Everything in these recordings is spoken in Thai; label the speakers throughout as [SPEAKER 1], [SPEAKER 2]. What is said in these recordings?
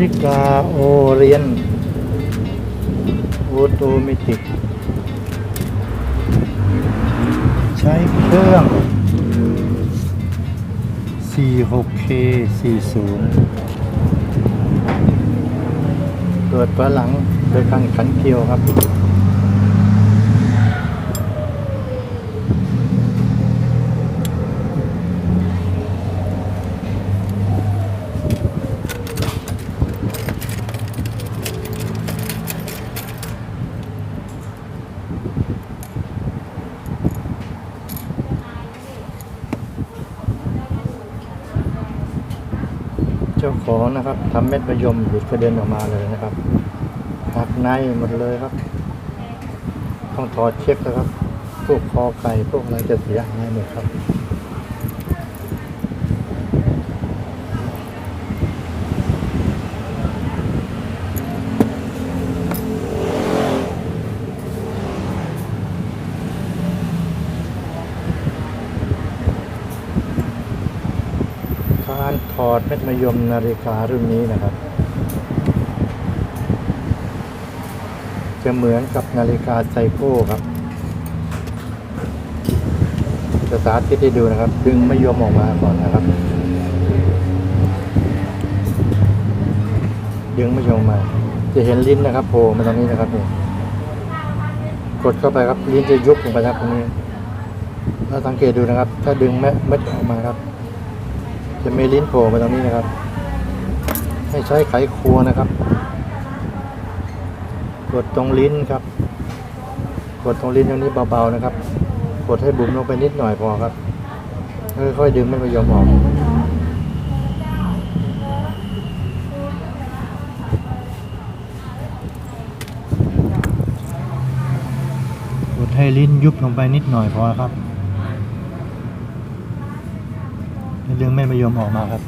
[SPEAKER 1] ริกาโอเรียนออโตเมติก ใช้เครื่อง 46K 40 เกิดฝาหลังโดยการขันเกลียวครับ ของนะครับทำเม็ดมะยมหลุดกระเด็นออกมาเลยนะครับหักในหมดเลยครับ ต้องถอดเช็คนะครับพวกคอไก่พวกอะไรจะเสียหายหมดครับ การถ อดเม็ดมะยมนาฬิการุ่นนี้นะครับ จะเหมือนกับนาฬิกาไซโก้ครับจะสาธิตให้ดูนะครับ ดึงมะยมออกมาก่อนนะครับ ดึงมะยมมา จะเห็นลิ้นนะครับโผล่มาตรงนี้นะครับนี่กดเข้าไปครับลิ้นจะยุบลงไปครับตรงนี้ แล้วสังเกตดูนะครับ ถ้าดึงเม็ดเม็ดออกมาครับ จะมีลิ้นโผล่มาตรงนี้นะครับ ให้ใช้ไขควงนะครับ กดตรงลิ้นครับ กดตรงลิ้นตรงนี้เบาๆนะครับ กดให้บุ๋มลงไปนิดหน่อยพอครับค่อยๆดึงไม่ไปยอมออกกดให้ลิ้นยุบลงไปนิดหน่อยพอครับแล้ว ดึงไม่ไปยอมออกมาครับ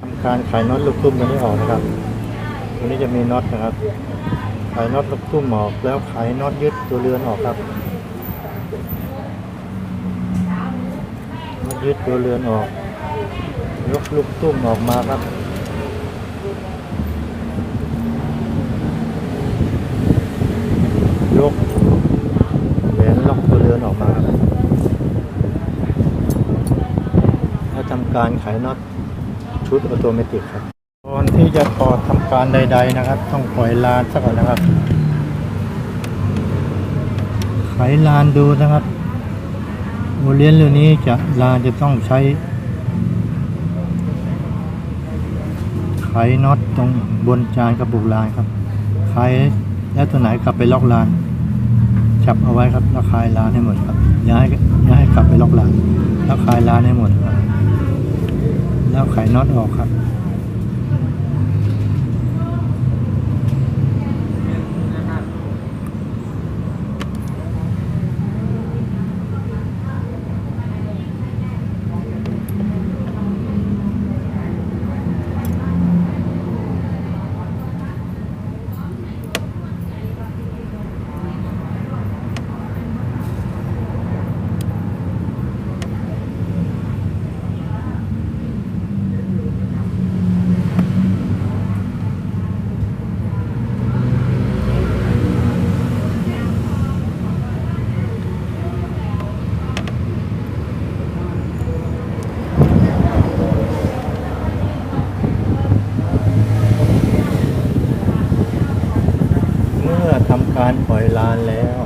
[SPEAKER 1] ทำการขายน็อตลูกตุ้มตัวนี้ออกนะครับ ตัวนี้จะมีน็อตนะครับ ขายน็อตลูกตุ้มออกแล้วขายน็อตยึดตัวเรือนออกครับน็อตยึดตัวเรือนออก ยกลูกตุ้มออกมาครับยก ล็อกตัวเรือนออกมาครับแล้วทำการขายน็อตชุดออโตเมติกครับก่อนที่จะถอดทำการใด ๆ นะครับ ต้องปล่อยลานสักก่อนนะครับไขลานดูนะครับโอเลียนเรื่องนี้จะลานจะต้องใช้ไขน็อตตรงบนจานกระปุกลานครับไขแล้วตัวไหนกลับไปล็อกลาน จับเอาไว้ครับแล้วคลายลานให้หมดครับอย่าให้อย่าให้กลับไปล็อกลานแล้วคลายลานให้หมดครับแล้วไขน็อตออกครับ การปล่อยลานแล้ว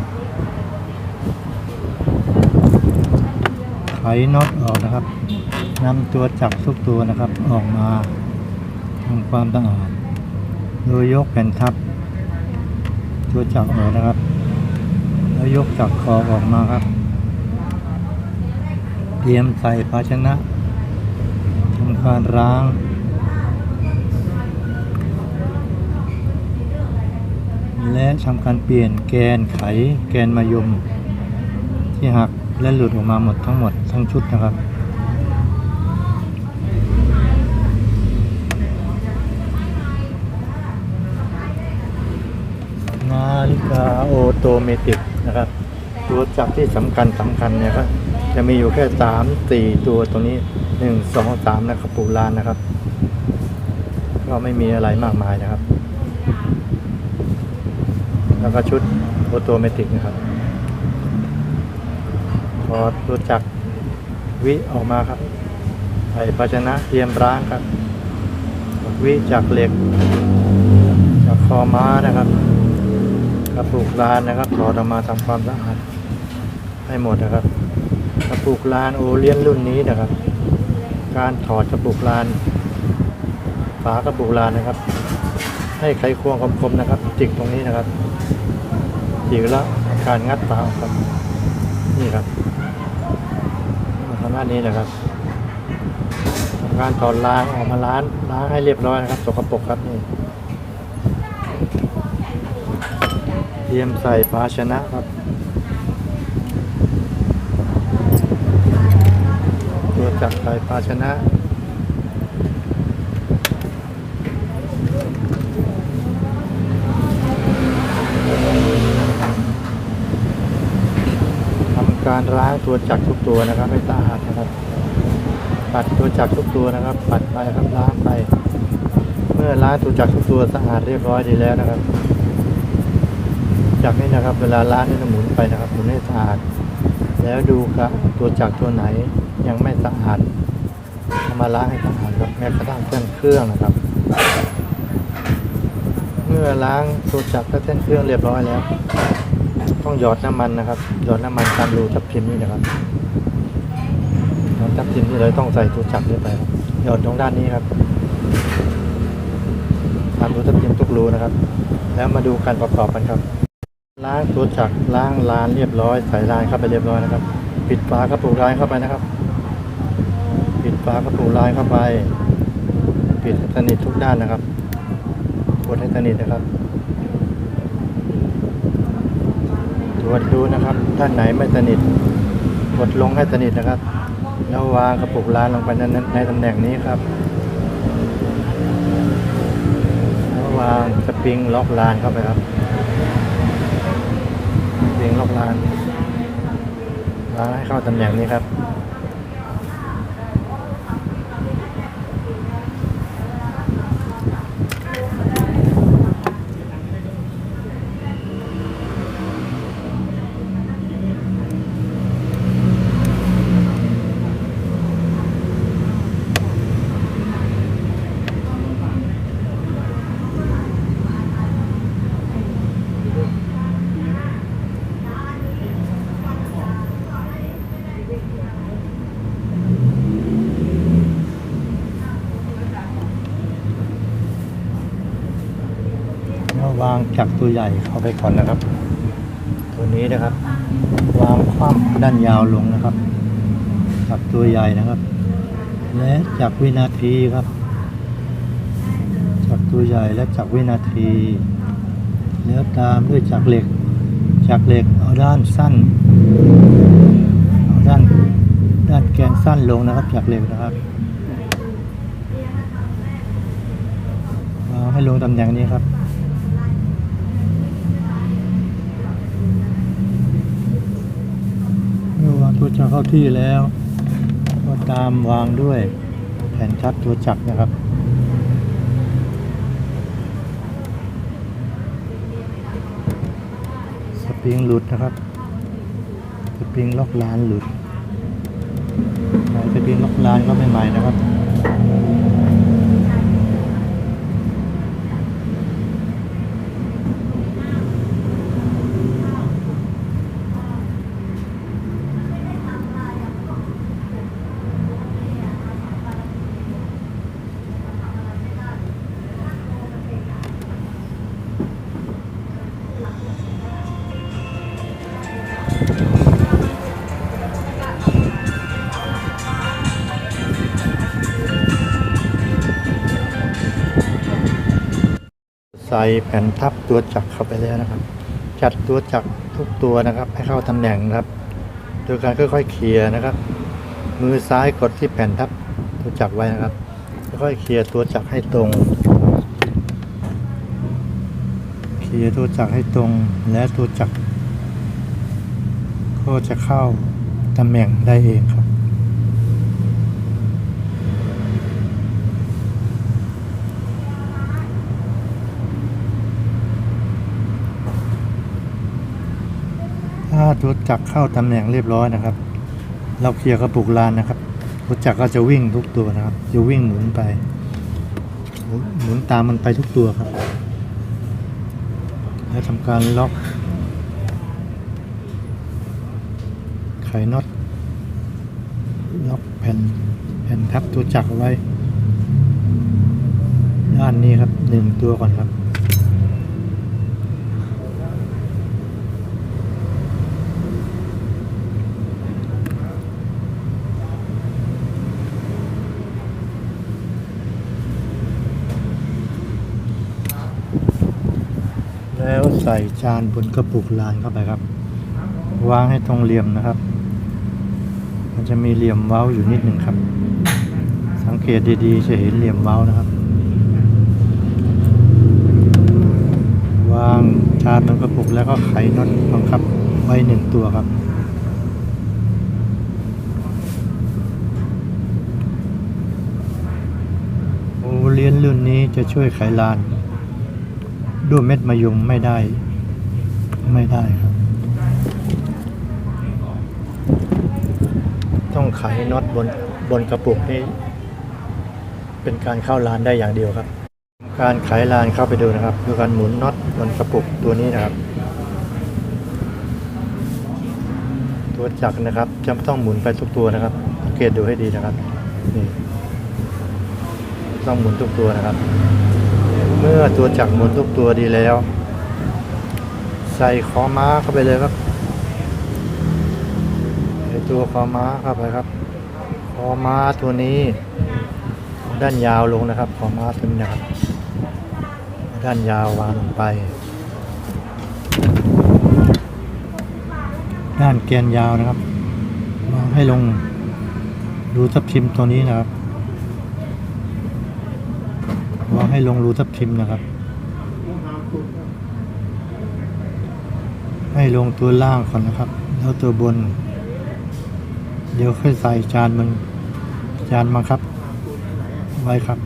[SPEAKER 1] ไขน็อตออกนะครับนำตัวจักรทุกตัวนะครับออกมาทำความสะอาดโดยยกแผ่นทับ ตัวจักรออกนะครับ แล้วยกจักรคอออกมาครับ เตรียมใส่ภาชนะทำการล้าง และทำการเปลี่ยนแกนไขแกนมายม ที่หักและหลุดออกมาหมดทั้งหมดทั้งชุดนะครับนาฬิกาโอโตเมติกนะครับตัวจับที่สำคัญสำคัญเนี่ยครับจะมีอยู่แค่สามสี่ตัวตรงนี้หนึ่งสองสามนะครับปูลานนะครับ ก็ไม่มีอะไรมากมายนะครับ แล้วก็ชุดออโตเมติกนะครับ พอตัวจักรวิออกมาครับใส่ภาชนะเตรียมร้างครับ วิจากเหล็ก จากคอม้านะครับกระปุกลานนะครับถอดออกมาทำความสะอาดให้หมดนะครับกระปุกลานโอเลียนรุ่นนี้นะครับ การถอดกระปุกลานฝากระปุกลานนะครับ ให้ไขควงคมๆนะครับ จิกตรงนี้นะครับจิกแล้วการงัดฝาครับ นี่ครับทำหน้านี้นะครับทำการถอดล้างออกมาล้างล้างให้เรียบร้อยนะครับ สกปรกครับนี่เตรียมใส่ภาชนะครับ ตัวจับใส่ภาชนะ การล้างตัวจักรทุกตัวนะครับให้สะอาดนะครับ ปัดตัวจักรทุกตัวนะครับ ปัดไปครับล้างไป เมื่อล้างตัวจักรทุกตัวสะอาดเรียบร้อยดีแล้วนะครับจักรนี่นะครับ เวลาล้างนี่จะหมุนไปนะครับหมุนให้สะอาด แล้วดูครับตัวจักรตัวไหนยังไม่สะอาดมาล้างให้สะอาดครับแม้กระทั่งเส้นเครื่องนะครับ เมื่อล้างตัวจักรและเส้นเครื่องเรียบร้อยแล้ว ต้องหยอดน้ำมันนะครับ หยอดน้ำมันตามรูทับทิมนี่นะครับหยอดทับทิมนี่เลยต้องใส่ตัวจักรเข้าไปครับหยอดตรงด้านนี้ครับตามรูทับทิมทุกรูนะครับ แล้วมาดูการประกอบกันครับ ล้างตัวจักรล้างลานเรียบร้อย ใส่ลานเข้าไปเรียบร้อยนะครับ ปิดฝากระปุกลานเข้าไปนะครับ ปิดฝากระปุกลานเข้าไป ปิดสนิททุกด้านนะครับกดให้สนิทนะครับ รวจดูนะครับ ท่านไหนไม่สนิทกดลงให้สนิทนะครับ แล้ววางกระปุกลานลงไปในในตำแหน่งนี้ครับแล้ววางสปริงล็อกลานเข้าไปครับสปริงล็อกลานวางให้เข้าตำแหน่งนี้ครับ แล้ววางจักตัวใหญ่เข้าไปก่อนนะครับ ตัวนี้นะครับ วางคว่ำด้านยาวลงนะครับจักรตัวใหญ่นะครับ และจักวินาทีครับจักตัวใหญ่และจักวินาที แล้วตามด้วยจักเหล็กจักเหล็กเอาด้านสั้นเอาด้านด้านแกนสั้นลงนะครับจักเหล็กนะครับวาให้ลงตำแหน่งนี้ครับ เมื่อวางตัว จะเข้าที่แล้ว ก็ตามวางด้วยแผ่นชัดตัวจักรนะครับสปริงหลุดนะครับสปริงล็อกลานหลุดไหนสปริงล็อกลานก็ไม่ใหม่นะครับ ส่แผ่นทับตัวจักรเข้าไปแล้วนะครับ จัดตัวจักรทุกตัวนะครับ ให้เข้าตำแหน่งนะครับ โดยการค่อยๆเคลียร์นะครับ มือซ้ายกดที่แผ่นทับตัวจักรไว้นะครับ ค่อยๆเคลียร์ตัวจักรให้ตรง เคลียร์ตัวจักรให้ตรงและตัวจักรก็จะเข้าตำแหน่งได้เองครับ ถ้ารถจักรเข้าตำแหน่งเรียบร้อยนะครับ เราเคลียร์กระปุกลานนะครับรถจักรก็จะวิ่งทุกตัวนะครับ จะวิ่งหมุนไป หมุนตามมันไปทุกตัวครับ แล้วทำการล็อก ไขน็อต ล็อกแผ่นแผ่นทับตัวจักรไว้ ด้านนี้ครับหนึ่งตัวก่อนครับ แล้วใส่จานบนกระปุกลานเข้าไปครับ วางให้ตรงเหลี่ยมนะครับ มันจะมีเหลี่ยมเว้าอยู่นิดหนึ่งครับ สังเกตดีๆ จะเห็นเหลี่ยมเว้านะครับ วางจานบนกระปุกแล้วก็ไขน็อตบังคับไว้หนึ่งตัวครับโอเลียนรุ่นนี้จะช่วยไขลาน ด้วยเม็ดมะยมไม่ได้ ไม่ได้ครับ ต้องไขน็อตบนบนกระปุกนี้เป็นการเข้าลานได้อย่างเดียวครับ การไขลานเข้าไปดูนะครับคือการหมุนน็อตบนกระปุกตัวนี้นะครับ ตัวจักรนะครับจะต้องหมุนไปทุกตัวนะครับสังเกตดูให้ดีนะครับนี่ต้องหมุนทุกตัวนะครับ เมื่อตัวจักรหมุนทุกตัวดีแล้ว ใส่คอม้าเข้าไปเลยครับใส่ตัวคอม้าเข้าไปครับคอม้าตัวนี้ ด้านยาวลงนะครับคอม้าตัวนี้ครับด้านยาววางลงไป ด้านแกนยาวนะครับวางให้ลงรูทับทิมตัวนี้นะครับ วางให้ลงรูทับทิมนะครับ ให้ลงตัวล่างก่อนนะครับ แล้วตัวบน เดี๋ยวค่อยใส่จานมันจานมาครับ ไว้ครับ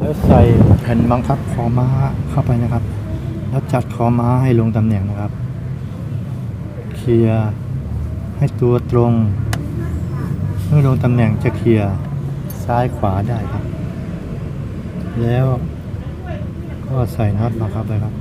[SPEAKER 1] แล้วใส่แผ่นบังคับคอม้าเข้าไปนะครับ แล้วจัดคอม้าให้ลงตำแหน่งนะครับ เคลียร์ให้ตัวตรง เมื่อลงตำแหน่งจะเคลียร์ซ้ายขวาได้ครับ แล้วก็ใส่น็อตมาครับเลยครับ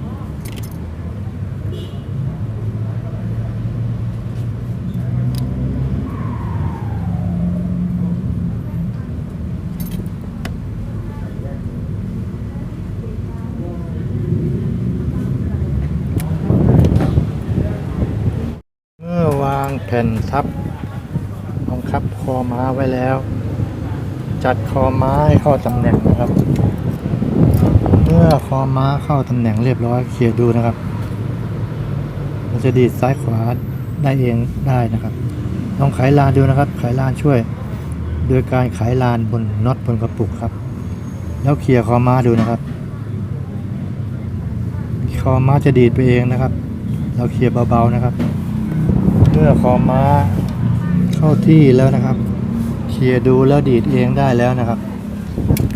[SPEAKER 1] เมื่อวางแผ่นทับบังคับคอม้าไว้แล้ว จัดคอม้าให้เข้าตำแหน่งนะครับ เมื่อคอม้าเข้าตำแหน่งเรียบร้อยเคลียดูนะครับ มันจะดีดซ้ายขวาได้เองได้นะครับลองไขลานดูนะครับ ไขลานช่วย โดยการไขลานบนน็อตบนกระปุกครับ แล้วเคลียคอม้าดูนะครับคอม้าจะดีดไปเองนะครับ เราเคลียเบาๆนะครับ เมื่อคอม้า เข้าที่แล้วนะครับ เคลียร์ดูแล้วดีดเองได้แล้วนะครับ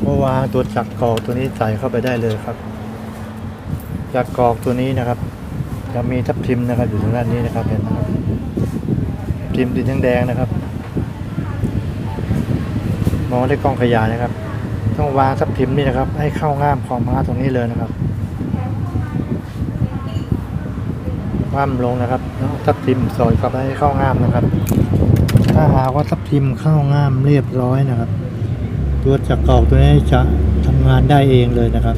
[SPEAKER 1] ก็วางตัวจักรกอกตัวนี้ใส่เข้าไปได้เลยครับ จักรกอกตัวนี้นะครับ จะมีทับทิมนะครับอยู่ตรงด้านนี้นะครับเห็นนะครับทิมสีแดงนะครับ มองด้วยกล้องขยายนะครับ ต้องวางทับทิมนี่นะครับ ให้เข้าง่ามคอม้าตรงนี้เลยนะครับ คว่ำลงนะครับทับทิมสอดเข้าไปให้เข้าง่ามนะครับ ถ้าหากว่าทับทิมเข้าง่ามเรียบร้อยนะครับ ตัวจักรกอกตัวนี้จะทำงานได้เองเลยนะครับ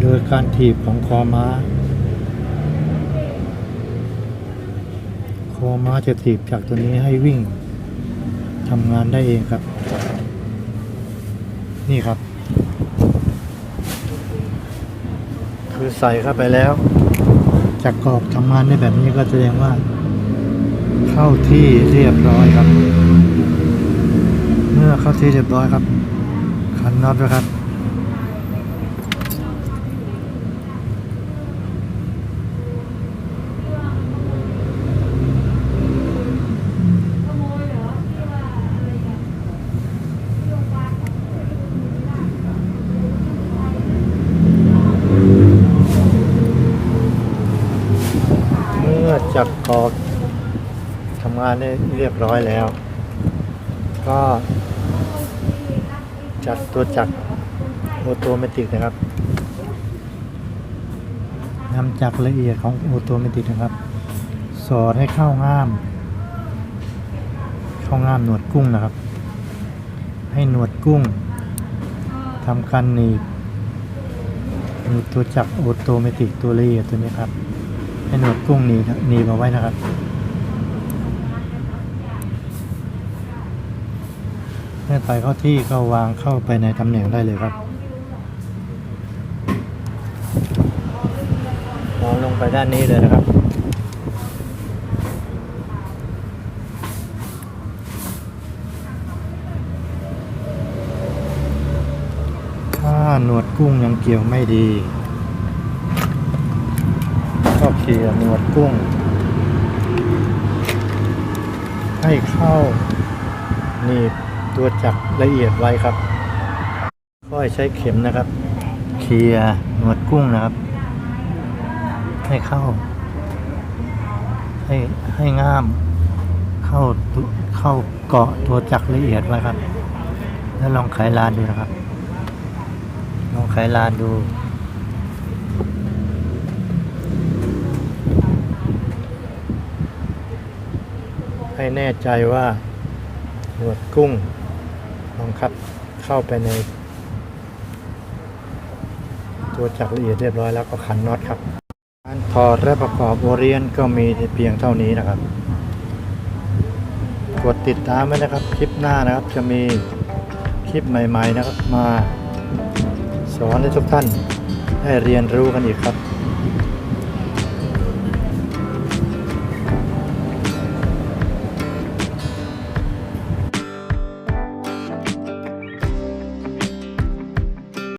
[SPEAKER 1] โดยการถีบของคอม้า คอม้าจะถีบจากตัวนี้ให้วิ่งทำงานได้เองครับ นี่ครับ คือใส่เข้าไปแล้ว จากกรอกทำงานได้แบบนี้ก็แสดงว่า เข้าที่เรียบร้อยครับ เมื่อเข้าที่เรียบร้อยครับขันน็อตด้วยครับ เจักกอทำงานได้เรียบร้อยแล้ว ก็จัดตัวจักรโอโตเมติกนะครับนำจักรละเอียดของโอโตเมติกนะครับ สอดให้เข้าง่าม เข้าง่ามหนวดกุ้งนะครับ ให้หนวดกุ้งทำการหนีบหนีบตัวจักรโอโตเมติกตัวละเอียดตัวนี้ครับ ให้หนวดกุ้งหนีบหนีบเอาไว้นะครับเมื่อไปเข้าที่ก็วางเข้าไปในตำแหน่งได้เลยครับมองลงไปด้านนี้เลยนะครับถ้าหนวดกุ้งยังเกี่ยวไม่ดี เขี่ยหนวดกุ้ง ให้เข้าหนีบตัวจักรละเอียดไว้ครับ ค่อยใช้เข็มนะครับเขี่ยหนวดกุ้งนะครับ ให้เข้า ให้ให้ง่าม เข้าตัวเข้าเกาะตัวจักรละเอียดไว้ครับ แล้วลองไขลานดูนะครับ ลองไขลานดู ให้แน่ใจว่าหนวดกุ้งลองคัดเข้าไปใน ตัวจักรละเอียดเรียบร้อยแล้วก็ขันน็อตครับการถอดและประกอบโอเรียนก็มีเพียงเท่านี้นะครับ กดติดตามไว้นะครับ คลิปหน้านะครับจะมีคลิปใหม่ ๆ นะครับมา สอนให้ทุกท่านได้เรียนรู้กันอีกครับ